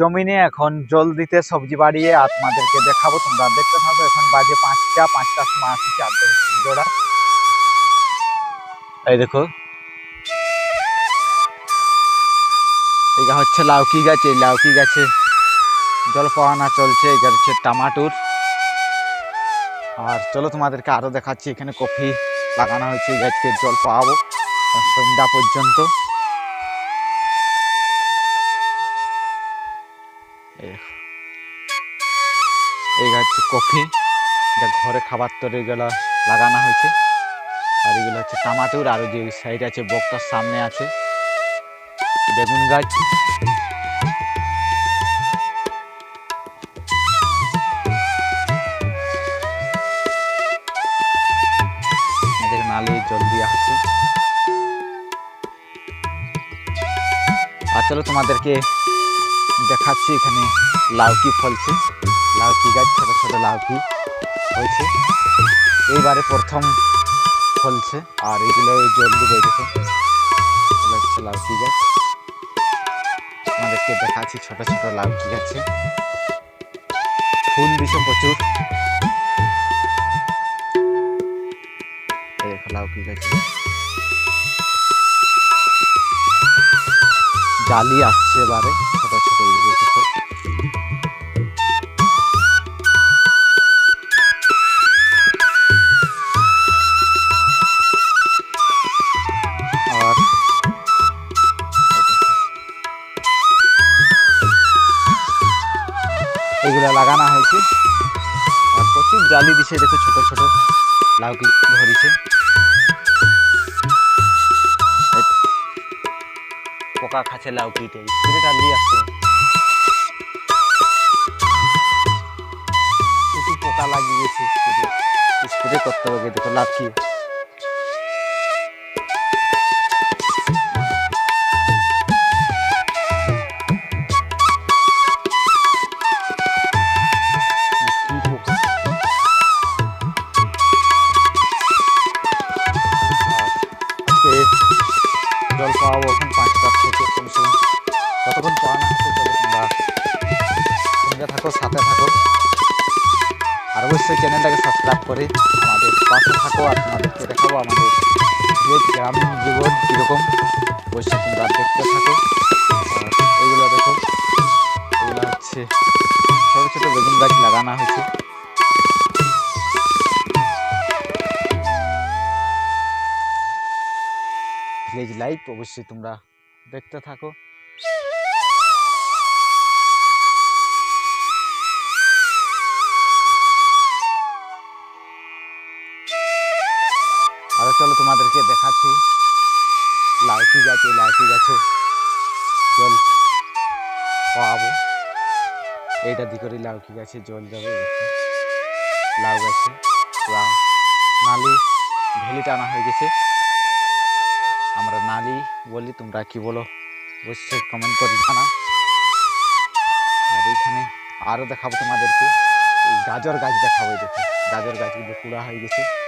জমিনে এখন জল দিতে সবজি বাড়িয়ে আপনাদেরকে দেখাবো। তোমরা দেখতে থাকো, এখন বাজে পাঁচটা, পাঁচটার সময় আসি চার জোড়া। এই দেখো। এটা হচ্ছে লাউকি গাছ, এই লাউকি গাছে জল পাওয়ানা চলছে এটা হচ্ছে টামাটুর। আর চলো তোমাদেরকে আরও দেখাচ্ছি, এখানে কফি লাগানো হয়েছে গাছকে জল পাওয়াবো সন্ধ্যা পর্যন্ত। এই। হচ্ছে কফি। এটা ঘরে খাবার তোর এগুলো লাগানো হয়েছে। আর এগুলো হচ্ছে টামাটুর আর যে সাইড আছে বকটার সামনে আছে। বেগুন গাছ। নালে জল হচ্ছে চলো তোমাদেরকে দেখাচ্ছি এখানে লাউকি ফলছে। লাউকি গাছ, ছোট ছোট লাউকি হয়েছে। এইবারে প্রথম ফলছে। আর এগুলো এই জল দেবে দেখো হচ্ছে লাউকি গাছ। তোমাদেরকে দেখাচ্ছি ছোট ছোট লাউকি গাছে। ফুল দিছে প্রচুর। লাউকি গাছে। জালি আসছে এবারে ছোট ছোট এগুলো লাগানো হয়েছে। আর প্রচুর জালি দিছে, দেখো ছোট ছোট লাউকি ধরিছে। পোকা খাচ্ছে লাউকিতে স্প্রেটা দিয়ে আসতো শুধু পোকা লাগিয়ে গেছে স্প্রে করতে হবে, দেখো আজকে জল পাওয়াবো সঙ্গে সাথে থাকো। আর অবশ্যই চ্যানেলটাকে সাবস্ক্রাইব করে আমাদের পাশে থাকো আর তোমাদেরকে দেখাবো আমাদের গ্রামীণ জীবন কীরকম। অবশ্যই তোমরা দেখতে থাকো। এইগুলো দেখো। এগুলো হচ্ছে ছোটো ছোটো বেগুন গাছ লাগানো হয়েছে। ভিলেজ লাইফ অবশ্যই তোমরা দেখতে থাকো। আরও চলো তোমাদেরকে দেখাচ্ছি। লাউকি গাছ এই লাউকি গাছও জল পাওয়াবো এইটা দিকে লাউকি গাছে জল যাবে। লাউ গাছে। নালি, ভেলি টানা হয়ে গেছে। আমরা নালি বলি, তোমরা কি বলো? অবশ্যই কমেন্ট করে জানা। আর এইখানে আরও দেখাবো তোমাদেরকে। গাজর গাছ দেখাবো দেখো। গাজর গাছগুলো পুরা হয়ে গেছে।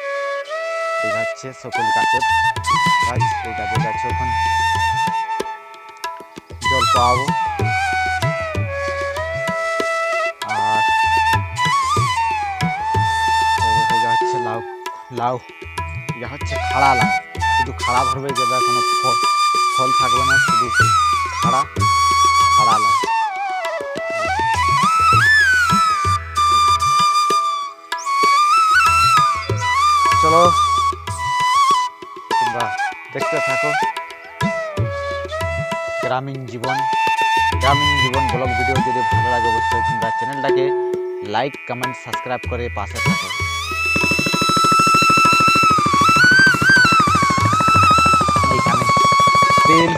হচ্ছে সকল গাছের গাছ এই গাছের গাছে ওখানে জল পাবো। আর হচ্ছে লাউ লাউ এটা হচ্ছে খাড়া লাউ। শুধু খাড়া ভরবে যেটা কোনো ফল ফল থাকবে না, শুধু খাড়া খাড়া লাউ। চলো দেখতে থাকো। গ্রামীণ জীবন গ্রামীণ জীবন ব্লগ ভিডিও যদি ভালো লাগে অবশ্যই তোমরা চ্যানেলটাকে লাইক কমেন্ট সাবস্ক্রাইব করে পাশে থাকো। তেল